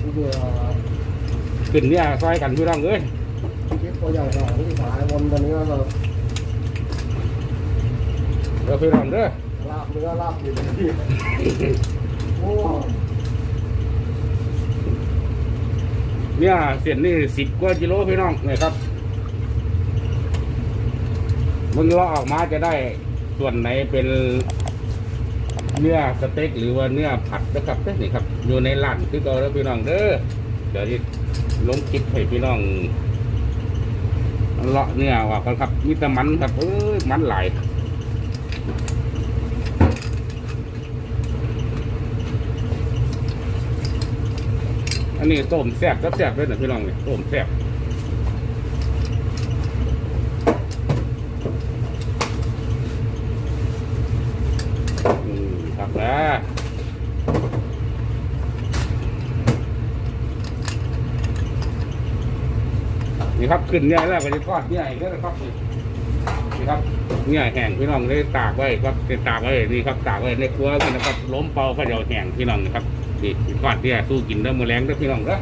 ขึ้นเนี่ยซอยกันพี่น้องเอ้ยคลิปตัวใหญ่หน่อยที่สายวนตัวนี้ก็เด้อพี่น้องเด้อลาบเนื้อลาบดิบโอ้เนี่ยเส้นนี่สิบกว่ากิโลพี่น้องเนี่ยครับมึงเลาะออกมาจะได้ส่วนไหนเป็น เนื้อสเต็กหรือว่าเนื้อผัดนะครับเนี่ครับ อยู่ในร้านคือเก่าแล้วพี่น้องเด้อเดี๋ยวที่ลงคลิปให้พี่น้องเลาะเนื้อว่ากันครับมีแต่มันครับเอ้ยมันไหลอันนี้ต้มแซ่บก็แซ่บด้วยนะพี่น้องเนี่ยต้มแซ่บอืมครับแล้วนี่ ครับขึ้นเนี่ยแล้วก็จะทอดเนี่ยอีกแล้วครับนี่ครับเนี่ยแห้งพี่น้องได้ตากไว้ครับได้ตากไว้นี่ครับตากไว้ในครัวนี่นะครับล้มเป่าก็เดี๋ยวแห้งพี่น้องนะครับนี่ทอดเนี่ยสู้กินได้อมือแรงได้อพี่น้องเด้อ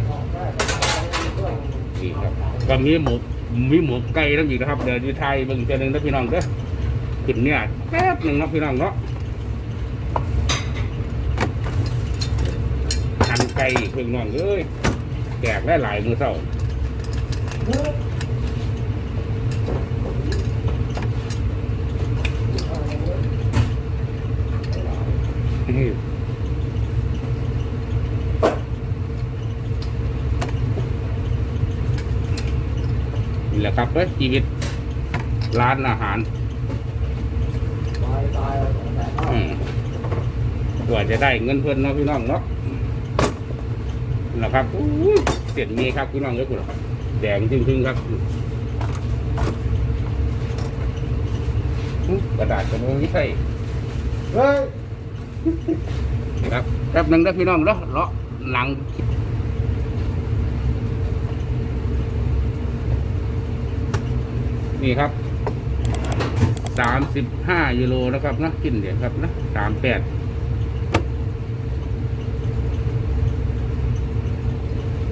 นี่ครับก็มีหมูมีหมูไก่น้ำอีกนะครับเดี๋ยวดีไทยเบิ่งเจอหนึ่งนะพี่น้องเด้อขึ้นเนี่ยแป๊บหนึ่งนะพี่น้องเนาะหั่นไก่พี่น้องเอ้ยแกกได้หลายมือเศร้า นี่แหละครับเอ้ยชีวิตร้านอาหารตายตายแต่อืมกว่าจะได้เงินเพิ่นเนาะพี่น้องเนาะนะครับอู้เสียนมีครับพี่น้องเอ้ยคุณครับ แดงจริงๆครับอื้อกระดาษกระมือไม่ใช่เฮ้ยนี่ครับแป๊บหนึงนะพี่น้องเนาะเลาะหลังนี่ครับสามสิบห้ายูโรนะครับนะกินเดี๋ยวครับนะสามแปด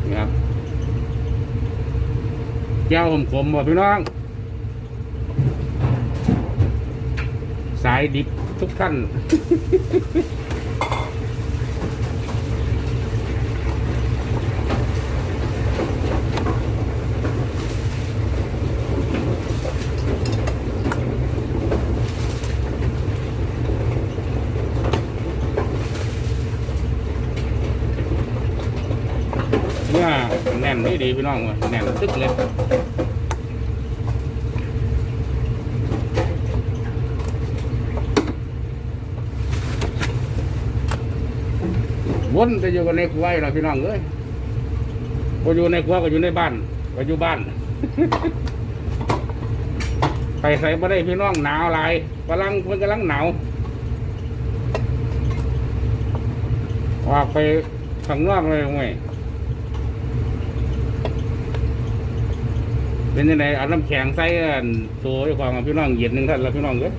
นี่ครับ แก้วผมขมบ่พี่น้อง สายดิบทุกท่าน เนี่ย แน่นนี่ดีพี่น้องเว้ยแน่นตึกเลยวนจะอยู่กันในครัวเราพี่น้องเอ้ยพออยู่ในครัวก็อยู่ในบ้านก็อยู่บ้าน ไปใส่ไม่ได้พี่น้องหนาวลายกำลังมันกำลังหนาวออกไปข้างนอกเลยเว้ย เป็นยังไงเอาน้ำแข็งใส่อันตัวไอ้ความพี่น้องเย็นหนึ่งท่านแล้วพี่น้องเอ้ย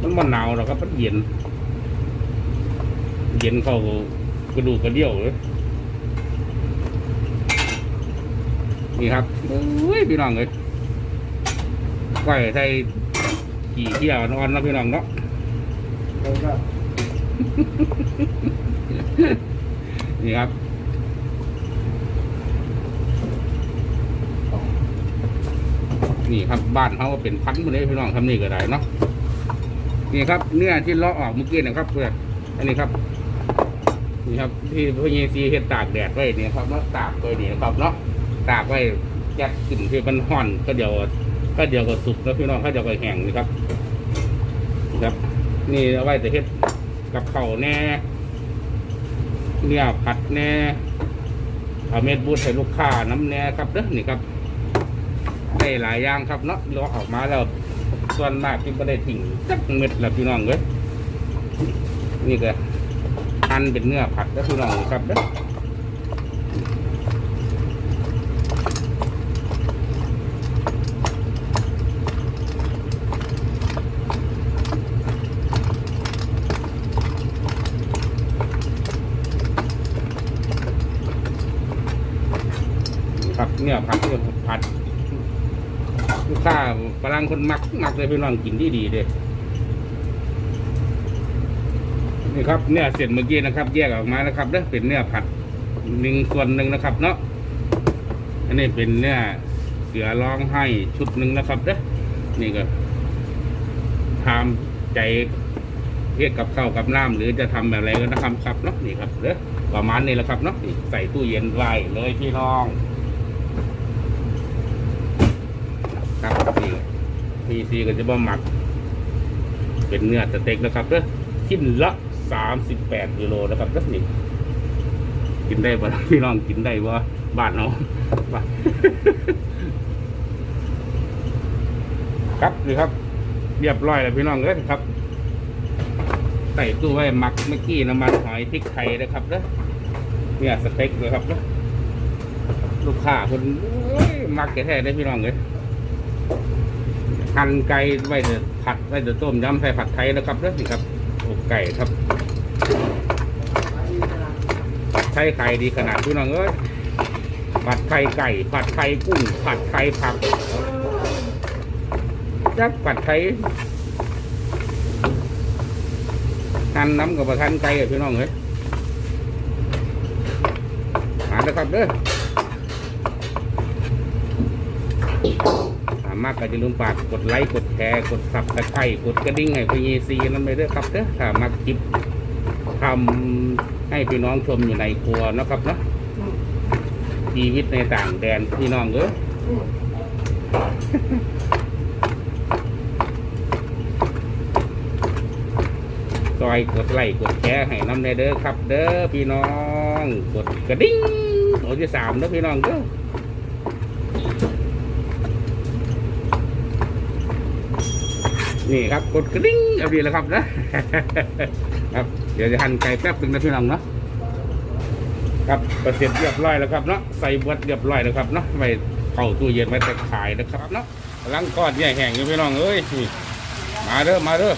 มันมันหนาวหรอกครับมันเย็น เย็นเข้ากระดูกกระเดี่ยวเลยนี่ครับเอ้ยพี่น้องเอ้ยก้อยใส่กี่เที่ยวนอนแล้วพี่น้องเนาะเฮ้ยก็นี่ครับ นี่ครับบ้านเขาก็เป็นพันหมดเลยพี่น้องทำนี่ก็ได้เนาะนี่ครับ เนื้อที่เลาะออกเมื่อกี้นะครับเพื่อนอันนี้ครับนี่ครับ ที่พญซีเฮ็ดตากแดดไว้นี่ครับเนาะตากไว้นี่นะครับเนาะตากไว้แก๊สกลิ่นที่มันห่อนก็เดี๋ยวก็เดี๋ยวก็สุกแล้วพี่น้องก็เดี๋ยวก็แห้งนี่ครับนะครับ นี่เอาไว้แต่เฮ็ดกับเข้าแน่เนื้อผัดแน่เอาเม็ดบูดให้ลูกค้าน้ำแน่ครับเด้อนี่ครับ ได้หลายอย่างครับเนาะเราออกมาแล้วส่วนมากที่ไม่ได้ทิ้งจักเม็ดแล้วพี่น้องเอ้ยนี่ก็หั่นเป็นเนื้อผัดแล้วพี่น้องครับเด้อครับเนี่ยผัดเนี่ยผัดลูกค้าฝ รั่งคนมักมักเลยพี่น้องกินดีดีเลยนี่ครับเนื้อเสร็จเมื่อกี้นะครับ แยกออกมานะครับเด้อเป็นเนื้อผัดหนึ่งส่วนหนึ่งนะครับ เนาะอันนี้เป็นเนื้อเสือร้องไห้ชุดหนึ่งนะครับเด้อนี่ก็ทำใจเรียกกับข้าวกับน้ำหรือจะทำแบบอะไรก็นะครับครับเนาะนี่ครับเด้อประมาณนี้แหละครับเนาะใส่ตู้เย็นไว้เลยพี่น้องครับ นี่พีซีก็จะบ่หมัก เป็นเนื้อสเต็กนะครับเด้อชิ้นละสามสิบแปดกิโลนะครับเด้อนี่กินได้บ่ล่ะพี่น้องกินได้บ่บ้านเนาะบ้านครับนี่ครับ เรียบร้อยแล้วพี่น้องเอ้ยครับใส่ตู้ไว้หมักเมื่อกี้น้ำมันหอยพริกไทยนะครับเด้อเนี่ยสเต็กเลยครับเด้อลูกค้าคนโอ้ยมักแท้ๆได้พี่น้องเลย หั่นไก่ไว้เดี๋ยวผัดไว้เดี๋ยวต้มยำใส่ผัดไทยนะครับเด้อนี่ครับอกไก่ครับผัดไทยไข่ดีขนาดพี่น้องเอ้ยผัดไทยไก่ ผัดไทยกุ้ง ผัดไทยผักจักผัดไทยหั่นน้ำกับทันไก่พี่น้องเอ้ยมาแล้วครับเด้อ มารถก็จะลืมฝากกดไลค์กดแชร์กดสับตะไคร่กดกระดิ่งให้พีซีนั่นไปด้วยครับเด้อถ้ามาคลิปทำให้พี่น้องชมอยู่ในครัวนะครับเนาะชีวิตในต่างแดนพี่น้องเอ้ยซอยกดไลค์กดแชร์ให้น้ำในเด้อครับ เด้อพี่น้อง กดกระดิ่งตัวที่สามเด้อพี่น้องเด้อ นี่ครับกดกระดิ่งเอาดีแล้วครับนะครับ เดี๋ยวจะหั่นไก่แป๊บหนึงนะพี่น้องเนาะครับประเสร็จเรียบร้อยแล้วครับเนาะใส่เบิดเรียบร้อยแล้วครับเนาะไว้เข้าตู้เย็นไว้แต่ขายนะครับเนาะกำลังก้อนใหญ่แห้งอยู่พี่น้องเอ้ยนี่มาเด้อมาเด้อ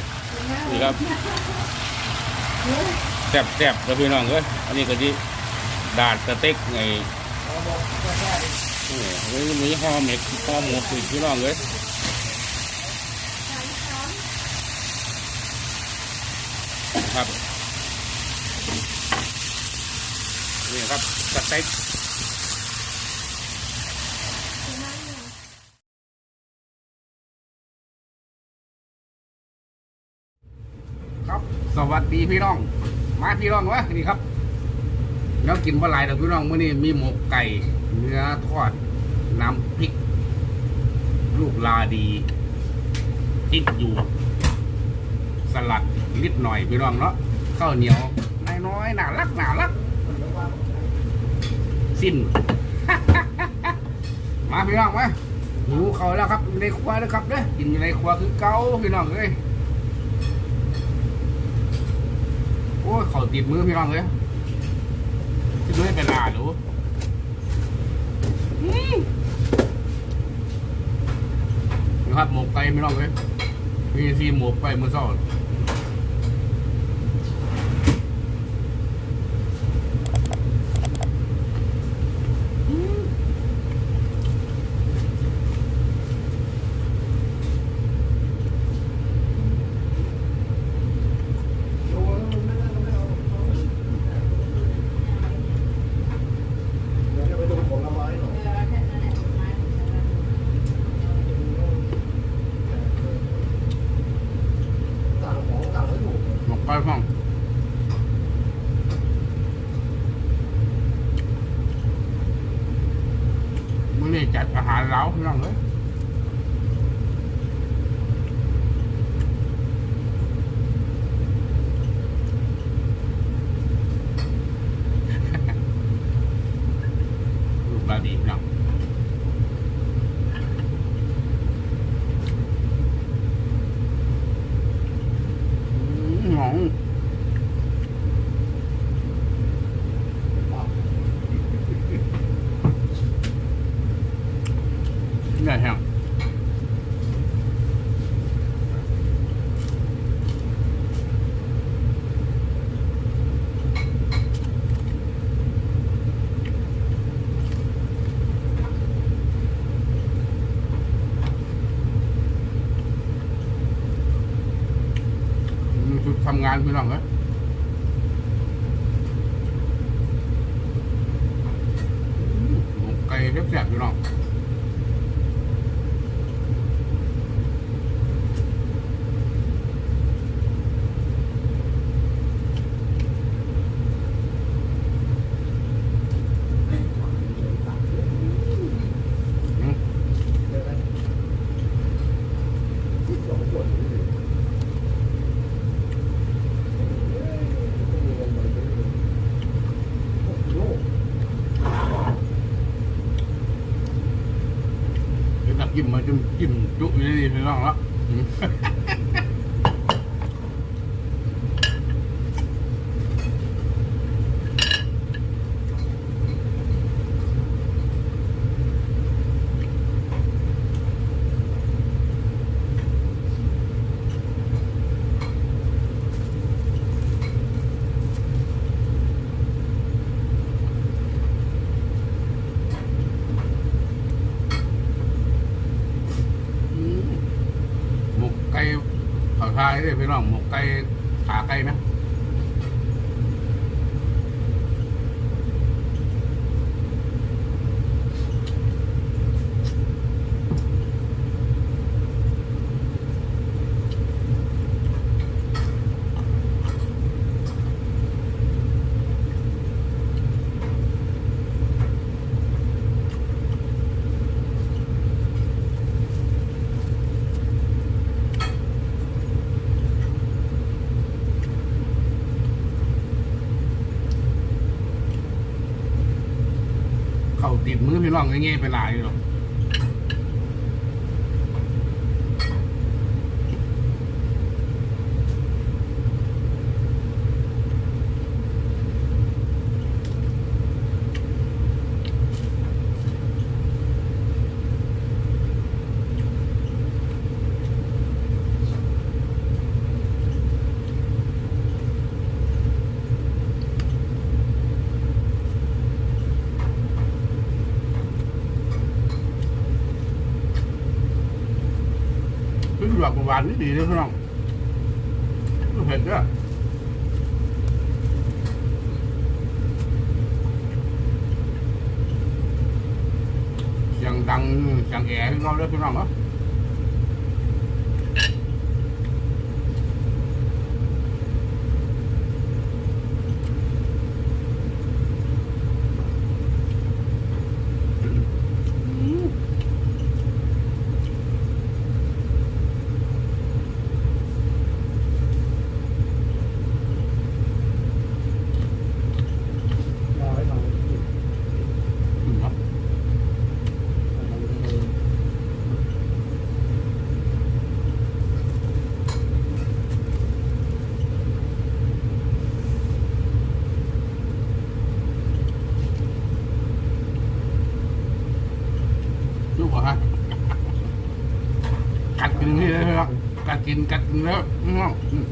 นี่ครับแซ่บแซ่บๆแล้วพี่น้องเอ้ยอันนี้ก็ดีดาดสเต็กไงโอ้โหมีห่อเม็ดห่อหมูสุดพี่น้องเอ้ย ครับนี่ครับสเต็กครับสวัสดีพี่น้อง มาพี่น้องวะนี่ครับแล้วกินปลาไหลเดี๋ยวพี่น้องเมื่อนี้มีหมกไก่เนื้อทอดน้ำพริก ลูกลาดีพริกหยวก สลัดนิดหน่อยพี่น้องเนาะข้าวเหนียวน้อยๆน่ารักน่ารัก สิ้น มาพี่น้องมาหิวเขาแล้วครับในครัวแล้วครับเด้อกินอยู่ในครัวคือเกาพี่น้องเอ้ยโอ้ยเขาติดมือพี่น้องเอ้ยติดมือเป็นลาดูอืมนะครับหมกไก่พี่น้องเอ้ย มีซีหมวกไก่มือซ้อน เดี๋ยวจะไปดูผลไม้หน่อยสั่งของสั่งไม่ถูก หมกไก่พ่องมื่อนี้จัดอาหารเล้าพี่น้องเลยลูกลาดีพี่น้องอืมหอมได้แห้ง งานพี่น้องเอ้ยหมกไก่แซ่บๆพี่น้องอืม เดี๋ยวนะที่สองขวดนี่ดิเฮ้ยต้องมีเงินไปซื้อหกกิโล เดี๋ยวน้ำจิ้มมาจิ้มจิ้มจุอยู่นี่พี่น้องแล้วอืม อืมหมกไก่ขาวทายเลยพี่น้องหมกไก่ขาไก่ไหม เข้าติดมือพี่น้องง่ายๆไปหลายอยู่หรอก พี่หยวกบวานนี่ดีเลยพี่น้องไม่เผ็ดด้วยยังดังยังแอร์พี่น้องเลยพี่น้องเหรอรอให้มันกิน อืมครับ ลูกเหรอฮะกัดกินนี่เลยครับ กินกัดกินแล้วอืมอืม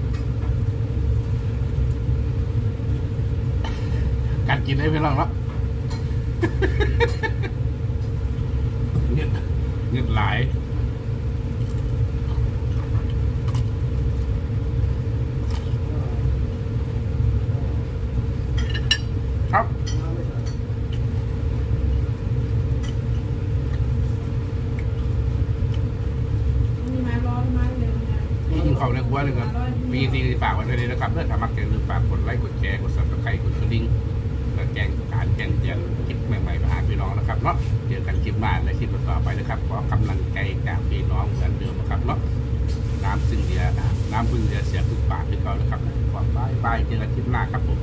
กัดกินได้พี่น้องแล้วเงียบเงียบหลาย ครับ มีไม้ร้อนไม้เร็วนะ นี่กินของในครัวหนึ่งครับมีซีฝากไว้ในี้นะครับเพื่อทำมักแกงหรือฝากกดไลค์กดแชร์กดซับสไครต์กดกระดิ่งแจ้งการแจ้งเตือนคลิปใหม่ๆมาหาพี่น้องนะครับเนาะเจอกันคลิปหน้าและคลิปต่อไปนะครับขอกำลังใจจากพี่น้องเหมือนเดิมนะครับเนาะน้ำซึ่งเดียน้ำพึ่งเดียเสียพึ่งปากที่เขานะครับขอบายบายเจอกันคลิปหน้าครับผม